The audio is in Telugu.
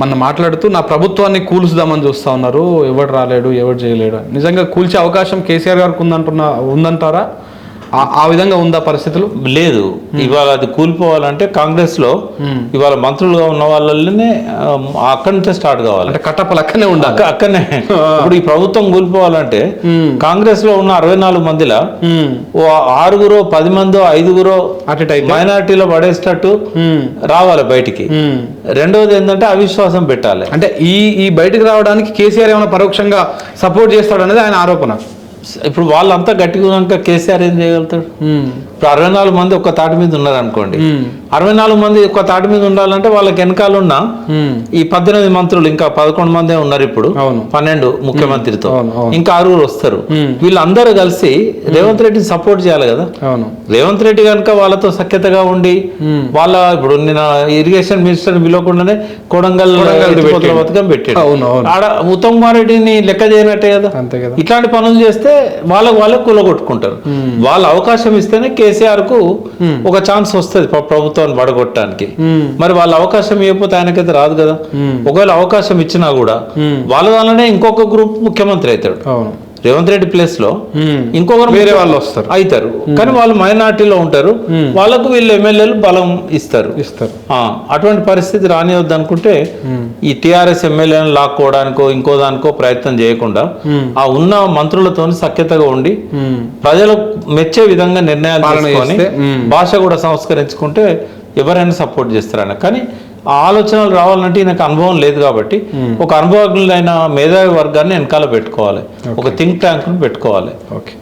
మన మాట్లాడుతూ నా ప్రభుత్వాన్ని కూల్చుదామని చూస్తూ ఉన్నారు. ఎవడు రాలేడు ఎవడు చేయలేడు. నిజంగా కూల్చే అవకాశం కేసీఆర్ గారికి ఉందంటున్నా ఉందంటారా? ఆ- ఆ విధంగా ఉందా పరిస్థితులు? లేదు. ఇవాళ అది కూలిపోవాలంటే కాంగ్రెస్లో ఇవాళ మంత్రులుగా ఉన్న వాళ్ళనే అక్కడి నుంచే స్టార్ట్ కావాలి. అంటే కట్టప్పలు అక్కనే ఉండాలి. అక్క- అక్కడనే. ఇప్పుడు ఈ ప్రభుత్వం కూలిపోవాలంటే కాంగ్రెస్లో ఉన్న అరవై నాలుగు మందిలా ఓ ఆరుగురో పది మందో ఐదుగురో అటు మైనార్టీలో పడేసేటట్టు రావాలి బయటికి. ఉమ్. రెండవది ఏంటంటే అవిశ్వాసం పెట్టాలి. అంటే ఈ ఈ బయటకు రావడానికి కేసీఆర్ ఏమైనా పరోక్షంగా సపోర్ట్ చేస్తాడు అనేది ఆయన ఆరోపణ. ఇప్పుడు వాళ్ళంతా గట్టిగా కేసీఆర్ ఏం చేయగలుగుతాడు? ఉమ్, ఇప్పుడు అరవై నాలుగు మంది ఒక తాటి మీద ఉన్నారు అనుకోండి ఉమ్, అరవై నాలుగు మంది ఒక తాటి మీద ఉండాలంటే వాళ్ళకి వెనకాల ఉన్న ఉమ్. ఈ పద్దెనిమిది మంత్రులు ఇంకా పదకొండు మందే ఉన్నారు ఇప్పుడు అవును. పన్నెండు ముఖ్యమంత్రితో. ఇంకా ఆరుగురు వస్తారు. వీళ్ళందరూ కలిసి రేవంత్ రెడ్డిని సపోర్ట్ చేయాలి కదా? అవును. రేవంత్ రెడ్డి కనుక వాళ్ళతో సఖ్యతగా ఉండి. వాళ్ళ ఇప్పుడు నిన్న ఇరిగేషన్ మినిస్టర్ పిలవకుండానే కొడంగల్ పెట్టాడు. ఆడ ఉత్తమ్ కుమార్ రెడ్డిని లెక్క చేయనట్టే కదా. ఇట్లాంటి పనులు చేస్తే వాళ్ళకు వాళ్ళకు కూలగొట్టుకుంటారు. వాళ్ళ అవకాశం ఇస్తేనే కేసీఆర్కు ఒక ఛాన్స్ వస్తుంది ప్ర- ప్రభుత్వాన్ని పడగొట్టడానికి మరి వాళ్ళ అవకాశం ఇవ్వకపోతే ఆయనకైతే రాదు కదా. ఒకవేళ అవకాశం ఇచ్చినా కూడా. వాళ్ళ వల్లనే ఇంకొక గ్రూప్ ముఖ్యమంత్రి అవుతాడు. అవును. రేవంత్ రెడ్డి ప్లేస్లో ఇంకొకరు వేరే వాళ్ళు వస్తారు. అవుతారు కానీ వాళ్ళు మైనార్టీలో ఉంటారు. వాళ్ళకు వీళ్ళు ఎమ్మెల్యేలు బలం ఇస్తారు. ఇస్తారు. అటువంటి పరిస్థితి రానివద్దు అనుకుంటే ఈ టిఆర్ఎస్ ఎమ్మెల్యేలను లాక్కోవడానికో ఇంకో దానికో ప్రయత్నం చేయకుండా ఆ ఉన్న మంత్రులతో సఖ్యతగా ఉండి ఉమ్. ప్రజలు మెచ్చే విధంగా నిర్ణయాలు తీసుకొని. భాష కూడా సంస్కరించుకుంటే ఎవరైనా సపోర్ట్ చేస్తారన్న కానీ ఆలోచనలు రావాలంటే ఈయనకు అనుభవం లేదు కాబట్టి ఒక అనుభవజ్ఞులైన మేధావి వర్గాన్ని వెనకాల పెట్టుకోవాలి. ఒక థింక్ ట్యాంక్ను పెట్టుకోవాలి. ఓకే